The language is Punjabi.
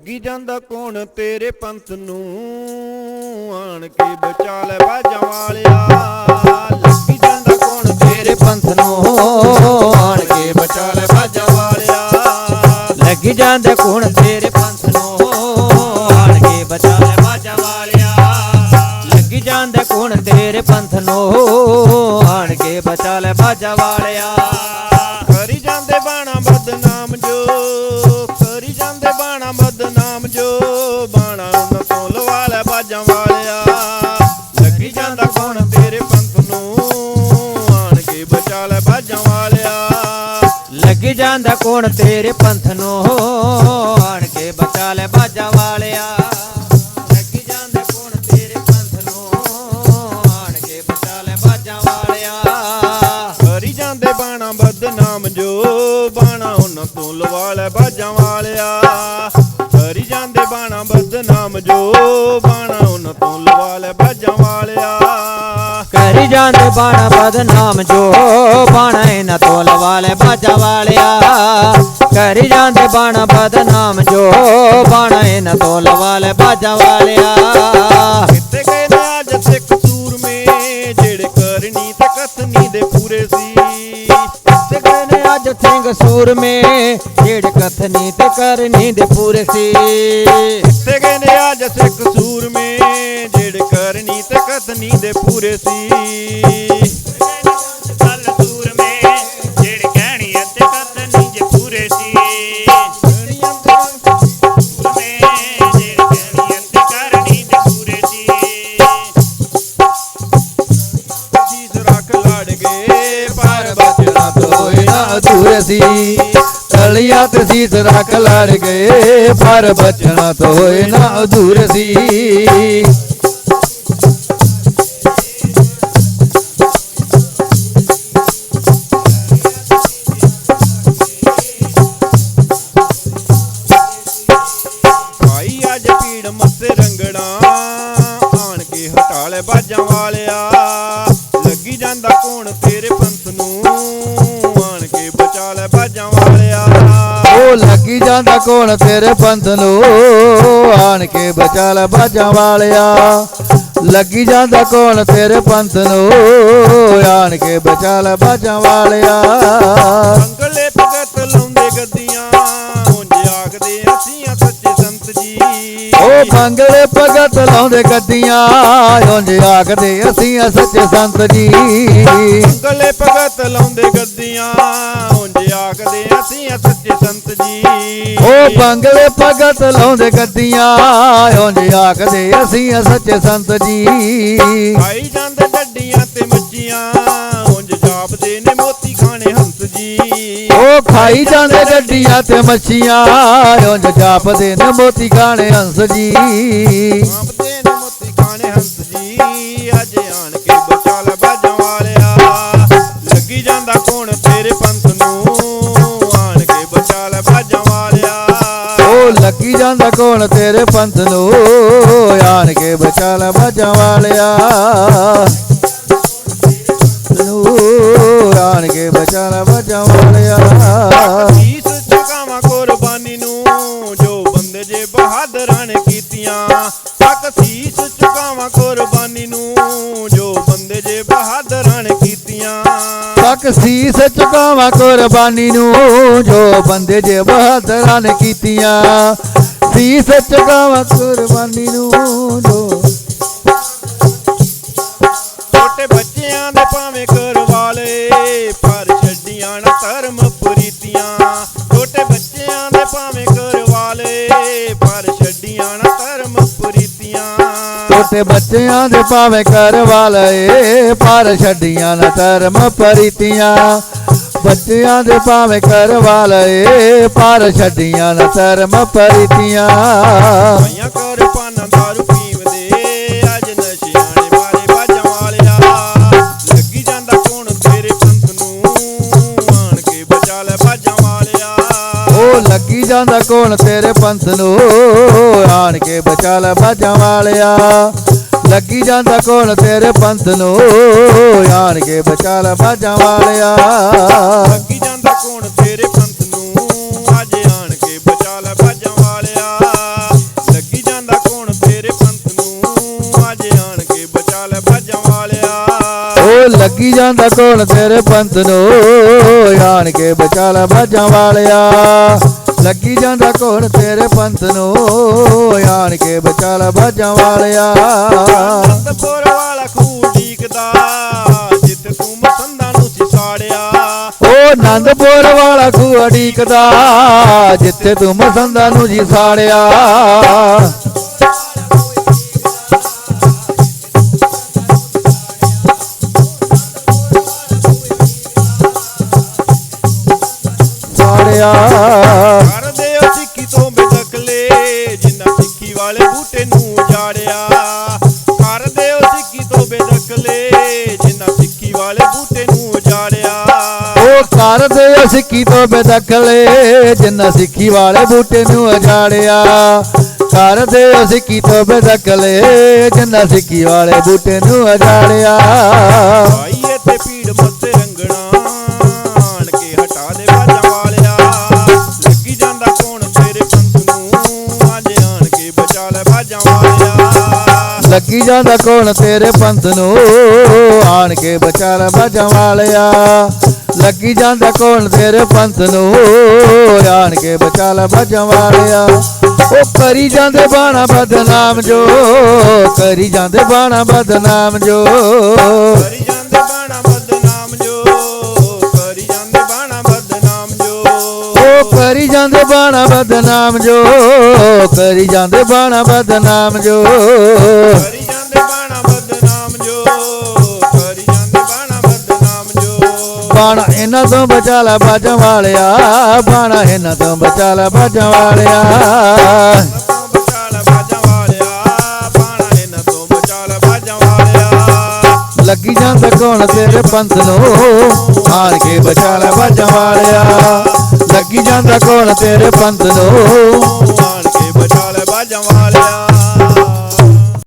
ਲੱਗੀ ਜਾਂਦਾ ਕੌਣ ਤੇਰੇ ਪੰਥ ਨੂੰ? ਆਣ ਕੇ ਬਚਾ ਲੈ ਬਾਜਾਂ ਵਾਲਿਆ। ਲੱਗੀ ਜਾਂਦਾ ਕੌਣ ਤੇਰੇ ਪੰਥ ਨੂੰ? ਆਣ ਕੇ ਬਚਾ ਲੈ ਬਾਜਾਂ ਵਾਲਿਆ। ਲੱਗੀ ਜਾਂਦਾ ਕੌਣ ਤੇਰੇ ਪੰਥ ਨੂੰ? ਆਣ ਕੇ ਬਚਾ ਲੈ ਬਾਜਾ ਵਾਲਿਆ। ਲੱਗੀ ਜਾਂਦਾ ਕੌਣ ਤੇਰੇ ਪੰਥ ਨੂੰ? ਆਣ ਕੇ ਬਚਾ ਲੈ ਬਾਜਾ ਵਾਲਿਆ। ਕਰੀ ਜਾਂਦੇ ਬਾਣਾ ਬਦਨਾਮ ਜੋ। ਲੱਗੀ ਜਾਂਦਾ ਕੌਣ ਤੇਰੇ ਪੰਥ ਨੂੰ? ਆਣ ਕੇ ਬਚਾ ਲੈ ਬਾਜਾ ਵਾਲਿਆ। ਲੱਗੀ ਜਾਂਦਾ ਕੌਣ ਤੇਰੇ ਪੰਥ ਨੂੰ? ਆਣ ਕੇ ਬਚਾ ਲੈ ਬਾਜਾ ਵਾਲਿਆ। ਹਰੀ ਜਾਂਦੇ ਬਾਣਾ ਬਦਨਾਮ ਜੋ, ਬਾਣਾ ਉਹਨਾਂ ਤੋਂ ਲਵਾ ਲੈ ਬਾਜਾਂ ਵਾਲਿਆ। ਹਰੀ ਜਾਂਦੇ ਬਾਣਾ ਬਦਨਾਮ ਜੋ, ਬਾਣਾ ਉਹਨਾਂ ਤੋਂ ਲਵਾ ਲੈ ਬਾਜਾਂ ਜਾਂਦੇ ਬਾਣਾ ਬਦਨਾਮ ਜੋ ਬਾਣਾ ਇਹਨਾਂ ਤੋਂ ਲਵਾ ਬਾਜਾ ਵਾਲਿਆ। ਕਰੀ ਜਾਂਦੇ ਬਾਣਾ ਬਦਨਾਮ ਜੋ ਬਾਣਾ ਇਹਨਾਂ ਤੋਂ ਲਵਾ ਬਾਜਾ ਵਾਲਿਆ। ਕਿੱਥੇ ਗਏ ਨੇ ਅੱਜ ਸਿੱਖ ਸੂਰਮੇ ਜਿਹੜੇ ਕਰਨੀ ਤੇ ਕਥਨੀ ਦੇ ਪੂਰੇ ਸੀ। ਕਿੱਥੇ ਗਏ ਨੇ ਅੱਜ ਸਿੰਘ ਸੂਰਮੇ ਜਿਹੜੇ ਕਥਨੀ ਤੇ ਕਰਨੀ ਦੇ ਪੂਰੇ ਸੀ। ਕਿੱਥੇ ਗਏ ਨੇ ਅੱਜ ਸਿੱਖ ਸੂਰਮੇ ਜਿਹੜੇ ਕਥਨੀ ਦੇ ਪੂਰੇ ਸੀ। ਗੱਲ ਦੂਰ ਮੇ ਜਿਹੜੇ ਕਹਿਣੀ ਅਤੇ ਕਤਨੀ ਜੇ ਪੂਰੇ ਸੀ। ਦੂਰ ਸੀ। ਸੀਸ ਰੱਖ ਲੜ ਗਏ ਪਰ ਬਚਣਾ ਹੋਏ ਨਾ ਅਧੂਰੇ ਸੀ। ਤਲੀਆਂ ਤੇ ਸੀਸ ਰੱਖ ਲੜ ਗਏ ਪਰ ਬਚਣਾ ਤੋਂ ਨਾ ਅਧੂਰੇ ਸੀ। ਬਾਜਾਂ ਵਾਲਿਆ। ਲੱਗੀ ਜਾਂਦਾ ਕੌਣ ਤੇਰੇ ਪੰਥ ਨੂੰ? ਆਣ ਕੇ ਬਚਾ ਲੈ ਬਾਜਾਂ ਵਾਲਿਆ। ਉਹ ਲੱਗੀ ਜਾਂਦਾ ਕੋਣ ਤੇਰੇ ਪੰਥ ਨੂੰ? ਆਣ ਕੇ ਬਚਾ ਲੈ ਬਾਜਾਂ ਵਾਲਿਆ। ਲੱਗੀ ਜਾਂਦਾ ਕੋਣ ਤੇਰੇ ਪੰਥ ਨੂੰ? ਆਣ ਕੇ ਬਚਾ ਲੈ ਬਾਜਾਂ ਵਾਲਿਆ। ਅੰਗਲੇ ਭਗਤ ਲਾਉਂਦੇ ਗੱਦੀਆਂ। ਜੀ। ਉਹ ਬੰਗਲੇ ਭਗਤ ਲਾਉਂਦੇ ਗੱਦੀਆਂ ਉਂਝ ਆਖਦੇ ਅਸੀਂ ਸੱਚੇ ਸੰਤ ਜੀ। ਅੰਗਲੇ ਭਗਤ ਲਾਉਂਦੇ ਗੱਦੀਆਂ ਉਂਝ ਆਖਦੇ ਅਸੀਂ ਸੱਚੇ ਸੰਤ ਜੀ। ਉਹ ਬੰਗਲੇ ਭਗਤ ਲਾਉਂਦੇ ਗੱਦੀਆਂ ਉਂਝ ਆਖਦੇ ਅਸੀਂ ਸੱਚੇ ਸੰਤ ਜੀ। ਖਾਈ ਜਾਂਦੇ ਡੱਡੀਆਂ ਤੇ ਮੱਛੀਆਂ ਉਹ ਖਾਈ ਜਾਂਦੇ ਗੱਡੀਆਂ ਤੇ ਮੱਛੀਆਂ ਉਂਝ ਜਾਪਦੇ ਨੇ ਮੋਤੀ ਖਾਣੇ ਹੰਸ ਜੀ। ਜਾਪਦੇ ਨੇ ਮੋਤੀ ਖਾਣੇ ਹੰਸ ਜੀ ਅੱਜ ਆਣ ਕੇ ਬਚਾ ਲੈ ਬਾਜਾਂ ਵਾਲਿਆ। ਲੱਗੀ ਜਾਂਦਾ ਕੌਣ ਤੇਰੇ ਪੰਥ ਨੂੰ ਆਣ ਕੇ ਬਚਾ ਲੈ ਬਾਜਾਂ ਵਾਲਿਆ। ਉਹ ਲੱਗੀ ਜਾਂਦਾ ਕੋਣ ਤੇਰੇ ਪੰਥ ਨੂੰ ਆਣ ਕੇ ਬਚਾ ਲੈ ਬਾਜਾਂ ਵਾਲਿਆ। ਨੂੰ ਆਣ ਕੇ ਬਚਾ ਲੈ ਬਾਜਾਂ ਵਾਲਿਆ ਸੀਸ ਚੁਕਾਵਾਂ ਕੁਰਬਾਨੀ ਨੂੰ ਜੋ ਬੰਦੇ ਜੇ ਬਹਾਦਰਾਂ ਨੇ ਕੀਤੀਆਂ ਤੱਕ ਸੀਸ ਚੁਕਾਵਾਂ ਕੁਰਬਾਨੀ ਨੂੰ ਜੋ ਬੰਦੇ ਜੇ ਬਹਾਦਰਾਂ ਨੇ ਕੀਤੀਆਂ। ਤੱਕ ਸੀਸ ਚੁਕਾਵਾਂ ਕੁਰਬਾਨੀ ਨੂੰ ਜੋ ਬੰਦੇ ਜੇ ਬਹਾਦਰਾਂ ਨੇ ਕੀਤੀਆਂ। ਸੀਸ ਚੁਕਾਵਾਂ ਕੁਰਬਾਨੀ ਨੂੰ ਜੋ ਛੋਟੇ ਬੱਚਿਆਂ ਦੇ ਭਾਵੇਂ ਕਰਵਾਲੇ ਛੋਟੇ ਬੱਚਿਆਂ ਦੇ ਭਾਵੇਂ ਕਰਵਾ ਲਏ ਪਰ ਛੱਡੀਆਂ ਨਾ ਧਰਮ ਪਰੀਤੀਆਂ। ਬੱਚਿਆਂ ਦੇ ਭਾਵੇਂ ਕਰਵਾ ਲਏ ਪਰ ਛੱਡੀਆਂ ਨਾ ਧਰਮ ਪਰੀਤੀਆਂ। ਕਰ ਪਾਣਾ ਦਾਰੂ ਜਾਂਦਾ ਕੋਣ ਤੇਰੇ ਪੰਥ ਨੂੰ। ਆਣ ਕੇ ਬਚਾ ਲੈ ਬਾਜਾਂ ਵਾਲਿਆ। ਲੱਗੀ ਜਾਂਦਾ ਕੋਣ ਤੇਰੇ ਪੰਥ ਨੂੰ। ਆਣ ਕੇ ਬਚਾ ਲੈ ਬਾਜਾਂ ਵਾਲਿਆ। ਲੱਗੀ ਜਾਂਦਾ ਕੋਣ ਤੇਰੇ ਪੰਥ ਨੂੰ। ਅੱਜ ਆਣ ਕੇ ਬਚਾ ਲੈ ਬਾਜਾਂ ਵਾਲਿਆ। ਲੱਗੀ ਜਾਂਦਾ ਕੋਣ ਤੇਰੇ ਪੰਥ ਨੂੰ। ਅੱਜ ਆਣ ਕੇ ਬਚਾ ਲੈ ਬਾਜਾਂ ਵਾਲਿਆ। ਓ ਲੱਗੀ ਜਾਂਦਾ ਕੋਣ ਤੇਰੇ ਪੰਥ ਨੂੰ। ਆਣ ਕੇ ਬਚਾ ਲੈ ਬਾਜਾਂ ਵਾਲਿਆ। ਲੱਗੀ ਜਾਂਦਾ ਕੋਣ ਤੇਰੇ ਪੰਥ ਨੂੰ ਆਣ ਕੇ ਬਚਾ ਲੈ ਬਾਜਾਂ ਵਾਲਿਆ। ਅਨੰਦਪੁਰ ਵਾਲਾ ਖੂਹ ਡੀਕਦਾ ਜਿੱਥੇ ਤੂੰ ਮਸੰਦਾਂ ਨੂੰ ਸੀ ਸਾੜਿਆ। ਓ ਆਨੰਦਪੁਰ ਵਾਲਾ ਖੂਹ ਅਡੀਕਦਾ ਜਿੱਥੇ ਤੂੰ ਮਸੰਦਾ ਨੂੰ ਜੀ ਸਾੜਿਆ। ਆ ਸਿੱਖੀ ਤੋਂ ਬੇਦਖਲੇ ਜਿੰਨਾ ਸਿੱਖੀ ਵਾਲੇ ਬੂਟੇ ਨੂੰ ਅਜਾੜਿਆ ਕਰਦੇ ਸਿੱਖੀ ਤੋਂ ਬੇਦਖਲੇ ਜਿੰਨਾ ਸਿੱਖੀ ਵਾਲੇ ਬੂਟੇ ਨੂੰ ਅਜਾੜਿਆ ਭਾਈ ਇੱਥੇ ਭੀੜ ਮੱਥੇ ਰੰਗਣਾ ਆਣ ਕੇ ਹਟਾ ਦੇ ਬਾਜਾਂ ਵਾਲਿਆ। ਲੱਗੀ ਜਾਂਦਾ ਕੌਣ ਤੇਰੇ ਪੰਥ ਨੂੰ? ਅੱਜ ਆਣ ਕੇ ਬਚਾ ਲੈ ਬਾਜਾਂ ਵਾਲਿਆ। ਲੱਗੀ ਜਾਂਦਾ ਕੌਣ ਤੇਰੇ ਪੰਥ ਨੂੰ? ਆਣ ਕੇ ਬਚਾ ਲੈ ਬਾਜਾਂ ਵਾਲਿਆ। ਲੱਗੀ ਜਾਂਦਾ ਕੌਣ ਤੇਰੇ ਪੰਥ ਨੂੰ। ਆਣ ਕੇ ਬਚਾ ਲੈ ਬਾਜਾਂ ਵਾਲਿਆ। ਉਹ ਕਰੀ ਜਾਂਦੇ ਬਾਣਾ ਬਦਨਾਮ ਜੋ। ਕਰੀ ਜਾਂਦੇ ਬਾਣਾ ਬਦਨਾਮ ਜੋ। ਕਰੀ ਜਾਂਦੇ ਬਾਣਾ ਬਦਨਾਮ ਜੋ। ਕਰੀ ਜਾਂਦੇ ਬਾਣਾ ਬਦਨਾਮ ਜੋ। ਉਹ ਕਰੀ ਜਾਂਦੇ ਬਾਣਾ ਬਦਨਾਮ ਜੋ। ਕਰੀ ਜਾਂਦੇ ਬਾਣਾ ਬਦਨਾਮ ਜੋ। ਬਾਣਾ ਇਹਨਾਂ ਤੋਂ ਬਚਾ ਲੈ ਬਾਜਾਂ ਵਾਲਿਆ, ਬਾਣਾ ਇਹਨਾਂ ਤੋਂ ਬਚਾ ਲੈ ਬਾਜਾਂ ਵਾਲਿਆ। ਲੱਗੀ ਜਾਂਦਾ ਕੌਣ ਤੇਰੇ ਪੰਥ ਨੂੰ, ਆਣ ਕੇ ਬਚਾ ਲੈ ਬਾਜਾਂ ਵਾਲਿਆ। ਲੱਗੀ ਜਾਂਦਾ ਕੌਣ ਤੇਰੇ ਪੰਥ ਨੂੰ, ਆਣ ਕੇ ਬਚਾ ਲੈ ਬਾਜਾਂ ਵਾਲਿਆ।